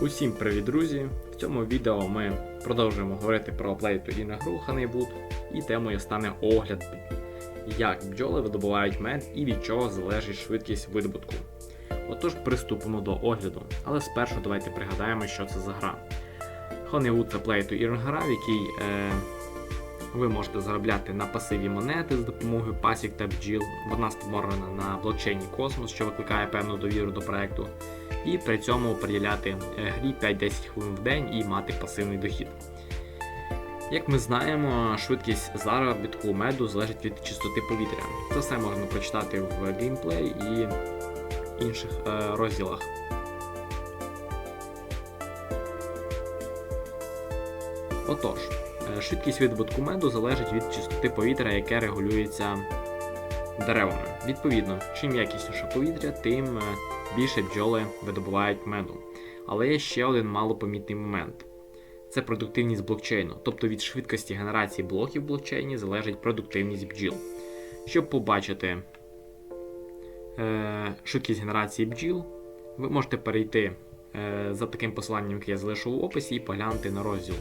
Усім привіт, друзі! В цьому відео ми продовжуємо говорити про плейту і на гру Honeywood, і темою стане огляд, як бджоли видобувають мед і від чого залежить швидкість видобутку. Отож, приступимо до огляду, але спершу давайте пригадаємо, що це за гра. Honeywood це плейту to гра, в якій е, ви можете заробляти на пасиві монети з допомогою пасік та бджіл. Вона створена на блокчейні Космос, що викликає певну довіру до проекту і при цьому приділяти е, грі 5-10 хвилин в день і мати пасивний дохід. Як ми знаємо, швидкість заробітку меду залежить від чистоти повітря. Це все можна прочитати в геймплей і інших е, розділах. Отож, швидкість видобутку меду залежить від чистоти повітря, яке регулюється деревами. Відповідно, чим якісніше повітря, тим е, більше бджоли видобувають меду. Але є ще один малопомітний момент. Це продуктивність блокчейну, тобто від швидкості генерації блоків в блокчейні залежить продуктивність бджіл. Щоб побачити е, швидкість генерації бджіл, ви можете перейти е, за таким посиланням, яке я залишу в описі, і поглянути на розділ.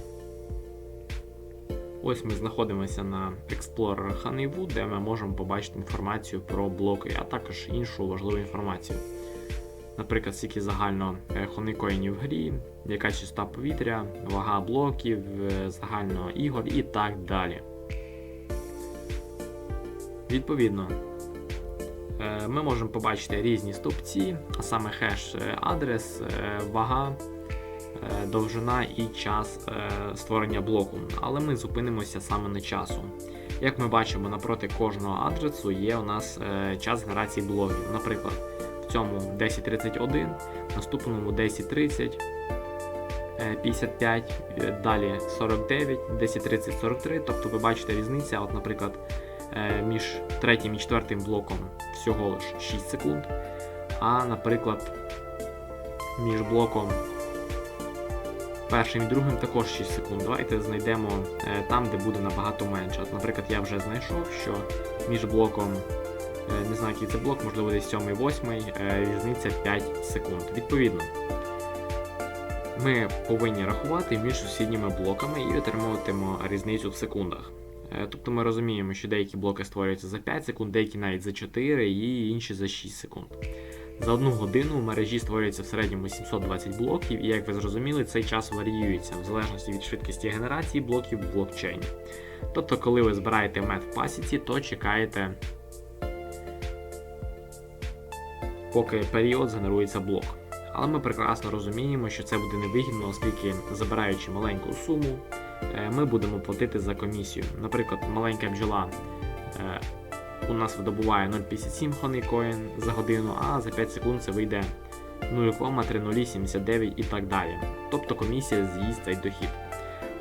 Ось ми знаходимося на Explorer Honeywood, де ми можемо побачити інформацію про блоки, а також іншу важливу інформацію. Наприклад, скільки загально е, хонейкоїнів в грі, яка чиста повітря, вага блоків, е, загально ігор і так далі. Відповідно, е, ми можемо побачити різні стовпці, а саме хеш адрес, вага, довжина і час створення блоку. Але ми зупинимося саме на часу. Як ми бачимо, напроти кожного адресу є у нас час генерації блоків. Наприклад, в цьому 1031, наступному 1030, 55, е, далі 49, 1030, 43. Тобто ви бачите різниця, от, наприклад, е, між третім і четвертим блоком всього лиш 6 секунд. А, наприклад, між блоком першим і другим також 6 секунд. Давайте знайдемо е, там, де буде набагато менше. От, Наприклад, я вже знайшов, що між блоком не знаю, який це блок, можливо, десь 7-8, різниця 5 секунд. Відповідно, ми повинні рахувати між сусідніми блоками і отримуватимемо різницю в секундах. Е, тобто ми розуміємо, що деякі блоки створюються за 5 секунд, деякі навіть за 4 і інші за 6 секунд. За одну годину в мережі створюється в середньому 720 блоків, і як ви зрозуміли, цей час варіюється в залежності від швидкості генерації блоків в блокчейні. Тобто, коли ви збираєте мед в пасіці, то чекаєте поки період згенерується блок. Але ми прекрасно розуміємо, що це буде невигідно, оскільки забираючи маленьку суму, е, ми будемо платити за комісію. Наприклад, маленька бджола е, у нас видобуває 0,57 honeycoin за годину, а за 5 секунд це вийде 0,3079 і так далі. Тобто комісія з'їсть цей дохід.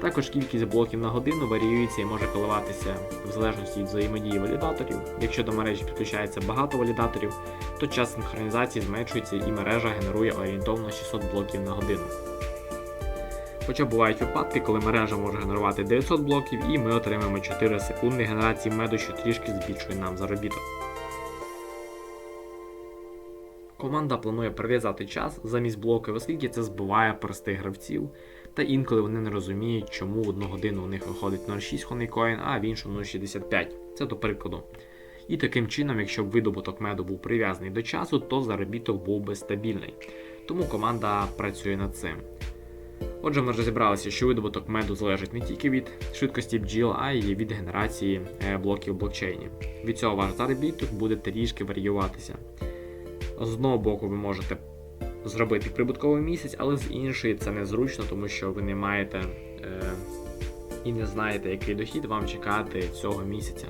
Також кількість блоків на годину варіюється і може коливатися в залежності від взаємодії валідаторів. Якщо до мережі підключається багато валідаторів, то час синхронізації зменшується і мережа генерує орієнтовно 600 блоків на годину. Хоча бувають випадки, коли мережа може генерувати 900 блоків і ми отримаємо 4 секунди генерації меду, що трішки збільшує нам заробіток. Команда планує прив'язати час замість блоків, оскільки це збиває простих гравців, та інколи вони не розуміють, чому в одну годину у них виходить 0,6 Honeycoin, а в іншу 0,65. Це до прикладу. І таким чином, якщо б видобуток меду був прив'язаний до часу, то заробіток був би стабільний. Тому команда працює над цим. Отже, ми розібралися, що видобуток меду залежить не тільки від швидкості бджіл, а й від генерації е, блоків в блокчейні. Від цього ваш заробіток буде трішки варіюватися. З одного боку, ви можете зробити прибутковий місяць, але з іншої це незручно, тому що ви не маєте е, і не знаєте, який дохід вам чекати цього місяця.